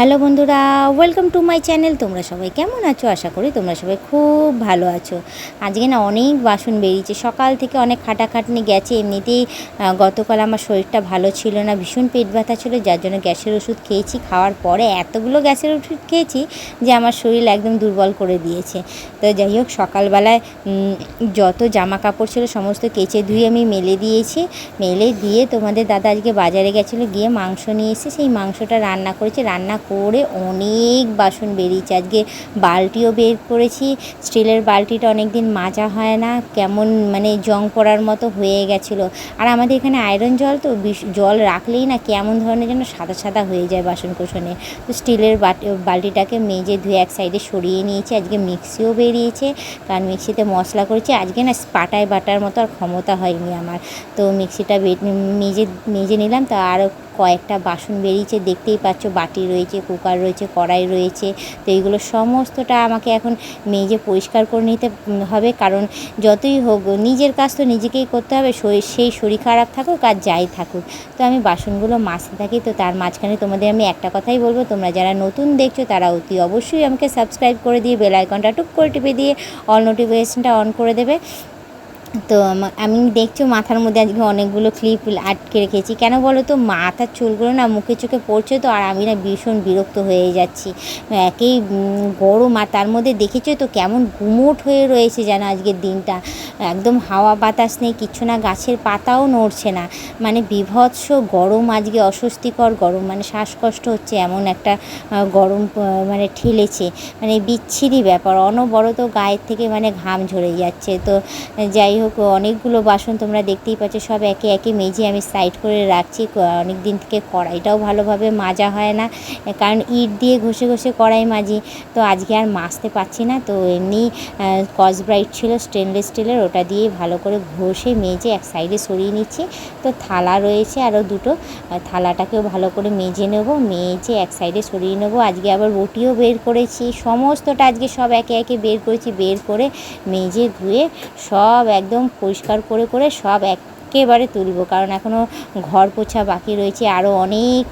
Hello বন্ধুরা welcome to my channel তোমরা সবাই কেমন আছো? আশা করি তোমরা সবাই খুব ভালো আছো। আজকে না অনেক বাসন বেরিয়েছে। সকাল থেকে অনেক খাটাখাটনি গেছে। এমনিতেই গতকাল আমার শরীরটা ভালো ছিল না, ভীষণ পেট ব্যথা ছিল। যার জন্য গ্যাসের ওষুধ খেয়েছি। খাওয়ার পরে এতগুলো গ্যাসের ওষুধ খেয়েছি যে আমার শরীর একদম দুর্বল করে দিয়েছে। তো যাই হোক, সকালবেলায় যত জামা কাপড় ছিল সমস্ত কেচে ধুয়ে আমি মেলে দিয়েছি। মেলে দিয়ে তোমাদের দাদা আজকে বাজারে গেছিল, গিয়ে মাংস নিয়ে এসে সেই মাংসটা রান্না করেছে। রান্না করে অনেক বাসন বেরিয়েছে। আজকে বালতিও বের করেছি। স্টিলের বালতিটা অনেক দিন মাজা হয় না। কেমন মানে জং পড়ার মতো হয়ে গেছিল। আর আমাদের এখানে আয়রন জল তো জল রাখলেই না কেমন ধরনের যেন সাদা সাদা হয়ে যায় বাসন কোসনে তো স্টিলের বালতিটাকে মেজে ধুয়ে এক সাইডে সরিয়ে নিয়েছি। আজকে মিক্সিও বেরিয়েছে। কারণ মিক্সিতে মশলা করেছি। আজকে না পাটায় বাটার মতো আর ক্ষমতা হয়নি আমার। তো মিক্সিটা মেজে মেজে নিলাম। তো আরও কয়েকটা বাসন বেরিয়েছে। দেখতেই পাচ্ছ বাটি রয়েছে। কুকার রয়েছে, কড়াই রয়েছে, তো এইগুলো সমস্তটা আমাকে এখন মেজে পরিষ্কার করে নিতে হবে। কারণ যতই হোক, নিজের কাজ তো নিজেকেই করতে হবে সেই শরীর খারাপ থাকুক আর যাই থাকুক। তো আমি বাসনগুলো মাজতে থাকি, তো তার মাঝখানে তোমাদের আমি একটা কথাই বলব, তোমরা যারা নতুন দেখছ তারা অতি অবশ্যই আমাকে সাবস্ক্রাইব করে দিয়ে, বেল আইকনটা টুক করে টিপে দিয়ে, অল নোটিফিকেশনটা অন করে দেবে। তো আমি দেখছ মাথার মধ্যে আজকে অনেকগুলো ক্লিপ আটকে রেখেছি। কেন বলো তো মাথার চুলগুলো না মুখে চোখে পড়ছে তো, আর আমি না ভীষণ বিরক্ত হয়ে যাচ্ছি। একেই গরম আর তার মধ্যে দেখেছ তো কেমন গুমোট হয়ে রয়েছে যেন আজকের দিনটা। একদম হাওয়া বাতাস নেই কিচ্ছু না গাছের পাতাও নড়ছে না। মানে বিভৎস গরম আজকে, অস্বস্তিকর গরম। মানে শ্বাসকষ্ট হচ্ছে এমন একটা গরম মানে ঠেলেছে। মানে বিচ্ছিরি ব্যাপার। অনবরত গায়ের থেকে মানে ঘাম ঝরে যাচ্ছে। তো যাই হোক, অনেকগুলো বাসন তোমরা দেখতেই পাচ্ছ, সব একে একে মেজে আমি সাইড করে রাখছি অনেক দিন থেকে কড়াইটাও ভালোভাবে মাজা হয় না কারণ ইট দিয়ে ঘষে ঘষে কড়াই মাজি, তো আজকে আর মাজতে পারছি না, তো এমনি কসব্রাইট ছিল স্টেনলেস স্টিলের ওটা দিয়ে ভালো করে ঘষে মেজে এক সাইডে সরিয়ে নিচ্ছি, তো থালা রয়েছে আরও দুটো থালাটাকেও ভালো করে মেজে নেব, মেজে এক সাইডে সরিয়ে নেব, আজকে আবার রুটিও বের করেছি, সমস্তটা আজকে সব একে একে বের করেছি, বের করে মেজে ধুয়ে সব একদম পরিষ্কার করে করে সব একেবারে তুলবো। কারণ এখনও ঘর পোছা বাকি রয়েছে আরও অনেক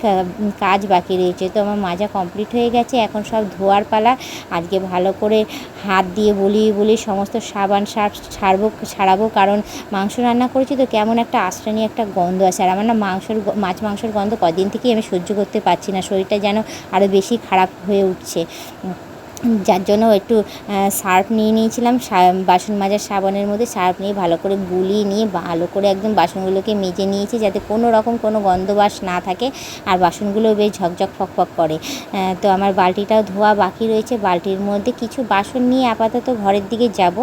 কাজ বাকি রয়েছে। তো আমার মাজা কমপ্লিট হয়ে গেছে, এখন সব ধোয়ার পালা। আজকে ভালো করে হাত দিয়ে বলিয়ে বলিয়ে সমস্ত সাবান সার ছাড়বো ছাড়াবো কারণ মাংস রান্না করেছি তো কেমন একটা আশ্রানি একটা গন্ধ আছে আর আমার না মাংসর মাছ মাংসের গন্ধ কদিন থেকেই আমি সহ্য করতে পারছি না। শরীরটা যেন আরও বেশি খারাপ হয়ে উঠছে। যার জন্য একটু সার্ফ নিয়ে নিয়েছিলাম। বাসন মাজার সাবানের মধ্যে সার্ফ নিয়ে ভালো করে গুলিয়ে নিয়ে ভালো করে একদম বাসনগুলোকে মেজে নিয়েছি যাতে কোনো রকম কোনো গন্ধবাস না থাকে আর বাসনগুলো বেশ ঝকঝক ফকফক করে। তো আমার বালতিটাও ধোয়া বাকি রয়েছে। বালতির মধ্যে কিছু বাসন নিয়ে আপাতত ঘরের দিকে যাব।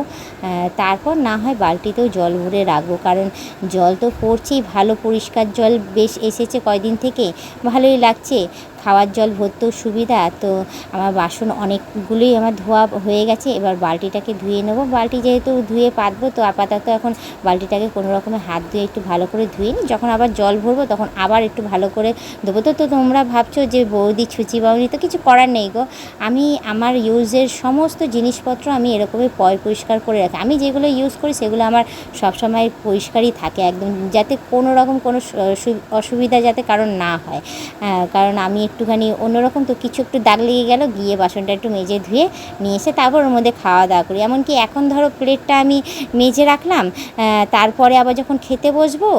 তারপর না হয় বালতিতেও জল ভরে রাখব। কারণ জল তো পড়ছেই, ভালো পরিষ্কার জল বেশ এসেছে কয়দিন থেকে। ভালোই লাগছে। খাওয়ার জল ভরতেও সুবিধা। তো আমার বাসন অনেকগুলোই আমার ধোয়া হয়ে গেছে। এবার বালতিটাকে ধুয়ে নেব। বালতি যেহেতু ধুয়ে পাতবো, তো আপাতত এখন বালতিটাকে কোনো রকমের হাত ধুয়ে একটু ভালো করে ধুয়ে নিই। যখন আবার জল ভরবো, তখন আবার একটু ভালো করে দেবো তো তো তোমরা ভাবছ যে বৌদি, ছুচি বাউনি তো কিছু করার নেই গো। আমি, আমার ইউজের সমস্ত জিনিসপত্র আমি এরকমই পয় পরিষ্কার করে রাখি। আমি যেগুলো ইউজ করি, সেগুলো আমার সবসময় পরিষ্কারই থাকে একদম। যাতে কোনো রকম কোনো অসুবিধা যাতে কারণ না হয়। কারণ আমি একটুখানি অন্যরকম তো কিছু একটু দাগ লেগে গেল, গিয়ে বাসনটা একটু মেজে ধুয়ে নিয়ে এসে তারপর ওর মধ্যে খাওয়া দাওয়া করি। এমনকি এখন ধরো প্লেটটা আমি মেজে রাখলাম তারপরে আবার যখন খেতে বসবো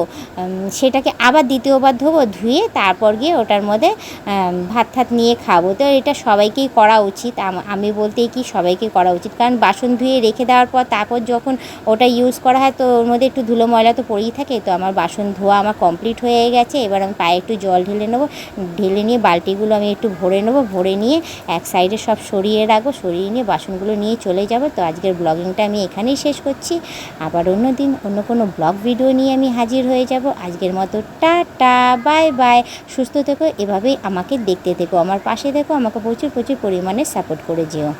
সেটাকে আবার দ্বিতীয়বার ধোবো, ধুয়ে তারপর গিয়ে ওটার মধ্যে ভাত ঠাত নিয়ে খাব। তো এটা সবাইকেই করা উচিত, আমি বলতে কি সবাইকে করা উচিত। কারণ বাসন ধুয়ে রেখে দেওয়ার পর তারপর যখন ওটা ইউজ করা হয়, তো ওর মধ্যে একটু ধুলো ময়লা তো পড়েই থাকে, তো আমার বাসন ধোয়া আমার কমপ্লিট হয়ে গেছে। এবার আমি পায়ে একটু জল ঢেলে নেব, ঢেলে নিয়ে বালতিগুলো আমি একটু ভরে নেব, ভরে নিয়ে এক সাইডে সব সরিয়ে রাখব, সরিয়ে নিয়ে বাসনগুলো নিয়ে চলে যাব। তো আজকের ব্লগিংটা আমি এখানেই শেষ করছি। আবার অন্য দিন অন্য কোনো ব্লগ ভিডিও নিয়ে আমি হাজির হয়ে যাব। আজকের মতো টাটা, বাই বাই। সুস্থ থেকো, এভাবেই আমাকে দেখতে থেকো, আমার পাশে থেকো, আমাকে প্রচুর প্রচুর পরিমাণে সাপোর্ট করে যেও।